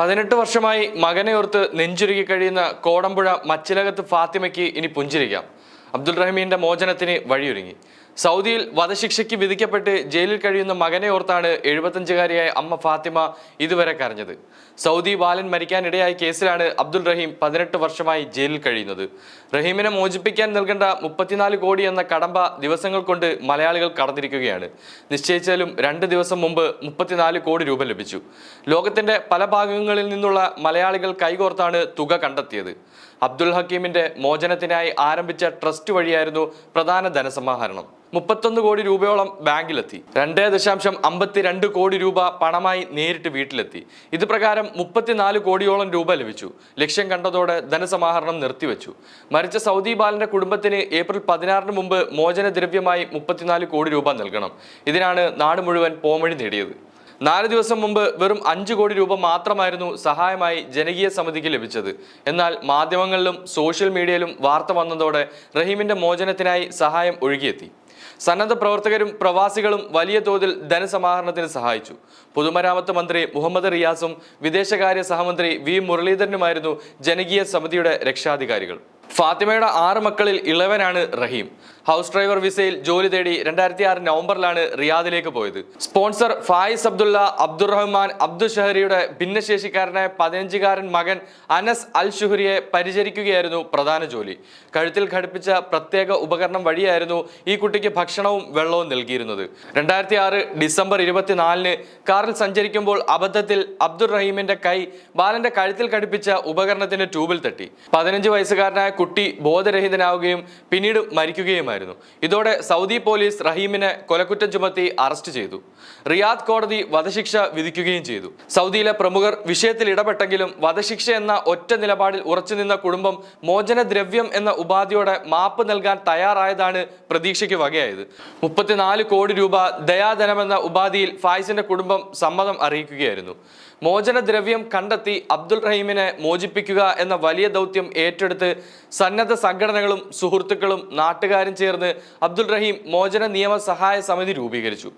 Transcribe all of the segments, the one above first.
പതിനെട്ട് വർഷമായി മകനെ ഓർത്ത് നെഞ്ചുരുകി കഴിയുന്ന കോടമ്പുഴ മച്ചിലകത്ത് ഫാത്തിമയ്ക്ക് ഇനി പുഞ്ചിരിക്കാം. അബ്ദുൾ റഹീമിന്റെ മോചനത്തിന് വഴിയൊരുങ്ങി. സൗദിയിൽ വധശിക്ഷയ്ക്ക് വിധിക്കപ്പെട്ട് ജയിലിൽ കഴിയുന്ന മകനെ ഓർത്താണ് എഴുപത്തഞ്ചുകാരിയായ അമ്മ ഫാത്തിമ ഇതുവരെ കരഞ്ഞത്. സൗദി ബാലൻ മരിക്കാനിടയായ കേസിലാണ് അബ്ദുൾ റഹീം പതിനെട്ട് വർഷമായി ജയിലിൽ കഴിയുന്നത്. റഹീമിനെ മോചിപ്പിക്കാൻ നൽകേണ്ട മുപ്പത്തിനാല് കോടി എന്ന കടമ്പ ദിവസങ്ങൾ കൊണ്ട് മലയാളികൾ കടന്നിരിക്കുകയാണ്. നിശ്ചയിച്ചാലും രണ്ട് ദിവസം മുമ്പ് മുപ്പത്തിനാല് കോടി രൂപ ലഭിച്ചു. ലോകത്തിന്റെ പല ഭാഗങ്ങളിൽ നിന്നുള്ള മലയാളികൾ കൈകോർത്താണ് തുക കണ്ടെത്തിയത്. അബ്ദുൽ ഹക്കീമിന്റെ മോചനത്തിനായി ആരംഭിച്ച ട്രസ്റ്റ് വഴിയായിരുന്നു പ്രധാന ധനസമാഹരണം. മുപ്പത്തൊന്ന് കോടി രൂപയോളം ബാങ്കിലെത്തി. രണ്ടേ ദശാംശം അമ്പത്തിരണ്ട് കോടി രൂപ പണമായി നേരിട്ട് വീട്ടിലെത്തി. ഇത് പ്രകാരം മുപ്പത്തിനാല് കോടിയോളം രൂപ ലഭിച്ചു. ലക്ഷ്യം കണ്ടതോടെ ധനസമാഹരണം നിർത്തിവെച്ചു. മരിച്ച സൗദി ബാലന്റെ കുടുംബത്തിന് ഏപ്രിൽ പതിനാറിന് മുമ്പ് മോചന ദ്രവ്യമായി മുപ്പത്തിനാല് കോടി രൂപ നൽകണം. ഇതിനാണ് നാട് മുഴുവൻ പോംവഴി നേടിയത്. നാല് ദിവസം മുമ്പ് വെറും അഞ്ച് കോടി രൂപ മാത്രമായിരുന്നു സഹായമായി ജനകീയ സമിതിക്ക് ലഭിച്ചത്. എന്നാൽ മാധ്യമങ്ങളിലും സോഷ്യൽ മീഡിയയിലും വാർത്ത വന്നതോടെ റഹീമിന്റെ മോചനത്തിനായി സഹായം ഒഴുകിയെത്തി. സന്നദ്ധ പ്രവർത്തകരും പ്രവാസികളും വലിയ തോതിൽ ധനസമാഹരണത്തിന് സഹായിച്ചു. പൊതുമരാമത്ത് മന്ത്രി മുഹമ്മദ് റിയാസും വിദേശകാര്യ സഹമന്ത്രി വി മുരളീധരനുമായിരുന്നു ജനകീയ സമിതിയുടെ രക്ഷാധികാരികൾ. ഫാത്തിമയുടെ ആറ് മക്കളിൽ ഇളവനാണ് റഹീം. ഹൗസ് ഡ്രൈവർ വിസയിൽ ജോലി തേടി രണ്ടായിരത്തി ആറ് നവംബറിലാണ് റിയാദിലേക്ക് പോയത്. Sponsor Fayez Abdullah Abdulrahman Abdul ഷഹരിയുടെ ഭിന്നശേഷിക്കാരനായ പതിനഞ്ചുകാരൻ മകൻ അനസ് അൽ ഷുഹരിയെ പരിചരിക്കുകയായിരുന്നു പ്രധാന ജോലി. കഴുത്തിൽ ഘടിപ്പിച്ച പ്രത്യേക ഉപകരണം വഴിയായിരുന്നു ഈ കുട്ടിക്ക് ഭക്ഷണവും വെള്ളവും നൽകിയിരുന്നത്. രണ്ടായിരത്തി ആറ് ഡിസംബർ ഇരുപത്തിനാലിന് കാറിൽ സഞ്ചരിക്കുമ്പോൾ അബദ്ധത്തിൽ അബ്ദുൾ റഹീമിന്റെ കൈ ബാലന്റെ കഴുത്തിൽ ഘടിപ്പിച്ച ഉപകരണത്തിന്റെ ട്യൂബിൽ തട്ടി. പതിനഞ്ച് വയസ്സുകാരനായ കുട്ടി ബോധരഹിതനാവുകയും പിന്നീട് മരിക്കുകയുമായിരുന്നു. ഇതോടെ സൗദി പോലീസ് റഹീമിനെ കൊലക്കുറ്റം ചുമത്തി അറസ്റ്റ് ചെയ്തു. റിയാദ് കോടതി വധശിക്ഷ വിധിക്കുകയും ചെയ്തു. സൗദിയിലെ പ്രമുഖർ വിഷയത്തിൽ ഇടപെട്ടെങ്കിലും വധശിക്ഷ എന്ന ഒറ്റ നിലപാടിൽ ഉറച്ചുനിന്ന കുടുംബം മോചനദ്രവ്യം എന്ന ഉപാധിയോടെ മാപ്പ് നൽകാൻ തയ്യാറായതാണ് പ്രതീക്ഷയ്ക്ക് വകയായത്. മുപ്പത്തിനാല് കോടി രൂപ ദയാധനമെന്ന ഉപാധിയിൽ ഫായിസിന്റെ കുടുംബം സമ്മതം അറിയിക്കുകയായിരുന്നു. മോചനദ്രവ്യം കണ്ടെത്തി അബ്ദുൾ റഹീമിനെ മോചിപ്പിക്കുക എന്ന വലിയ ദൗത്യം ഏറ്റെടുത്ത് സന്നദ്ധ സംഘടനകളും സുഹൃത്തുക്കളും നാട്ടുകാരും ചേർന്ന് അബ്ദുൾ റഹീം മോചന നിയമ സഹായ സമിതി രൂപീകരിച്ചു.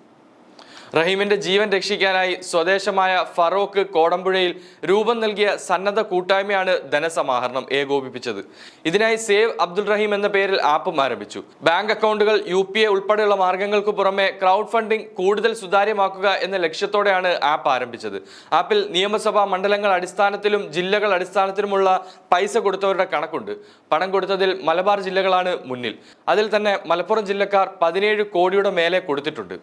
റഹീമിന്റെ ജീവൻ രക്ഷിക്കാനായി സ്വദേശമായ ഫറോക്ക് കോടമ്പുഴയിൽ രൂപം നൽകിയ സന്നദ്ധ കൂട്ടായ്മയാണ് ധനസമാഹരണം ഏകോപിപ്പിച്ചത്. ഇതിനായി സേവ് അബ്ദുൾ റഹീം എന്ന പേരിൽ ആപ്പും ആരംഭിച്ചു. ബാങ്ക് അക്കൗണ്ടുകൾ യു പി എ ഉൾപ്പെടെയുള്ള മാർഗങ്ങൾക്ക് പുറമെ ക്രൗഡ് ഫണ്ടിംഗ് കൂടുതൽ സുതാര്യമാക്കുക എന്ന ലക്ഷ്യത്തോടെയാണ് ആപ്പ് ആരംഭിച്ചത്. ആപ്പിൽ നിയമസഭാ മണ്ഡലങ്ങൾ അടിസ്ഥാനത്തിലും ജില്ലകൾ അടിസ്ഥാനത്തിലുമുള്ള പൈസ കൊടുത്തവരുടെ കണക്കുണ്ട്. പണം കൊടുത്തതിൽ മലബാർ ജില്ലകളാണ് മുന്നിൽ. അതിൽ തന്നെ മലപ്പുറം ജില്ലക്കാർ പതിനേഴ് കോടിയുടെ മേലെ കൊടുത്തിട്ടുണ്ട്.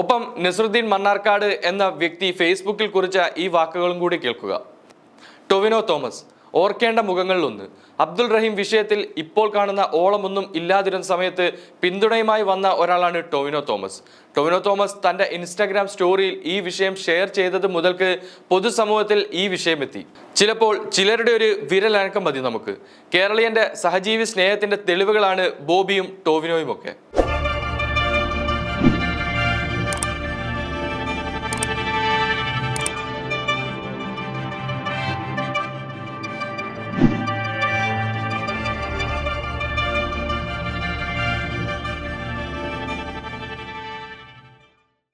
ഒപ്പം നസറുദ്ദീൻ മണ്ണാർക്കാട് എന്ന വ്യക്തി ഫേസ്ബുക്കിൽ കുറിച്ച ഈ വാക്കുകളും കൂടി കേൾക്കുക. ടൊവിനോ തോമസ് ഓർക്കേണ്ട മുഖങ്ങളിലൊന്ന്. അബ്ദുൾ റഹീം വിഷയത്തിൽ ഇപ്പോൾ കാണുന്ന ഓളമൊന്നും ഇല്ലാതിരുന്ന സമയത്ത് പിന്തുണയുമായി വന്ന ഒരാളാണ് ടൊവിനോ തോമസ്. ടൊവിനോ തോമസ് തന്റെ ഇൻസ്റ്റാഗ്രാം സ്റ്റോറിയിൽ ഈ വിഷയം ഷെയർ ചെയ്തത് മുതൽക്ക് പൊതുസമൂഹത്തിൽ ഈ വിഷയം എത്തി ചിലപ്പോൾ ചിലരുടെ ഒരു വിരലനക്കം മതി നമുക്ക്. കേരളീയന്റെ സഹജീവി സ്നേഹത്തിന്റെ തെളിവുകളാണ് ബോബിയും ടോവിനോയും ഒക്കെ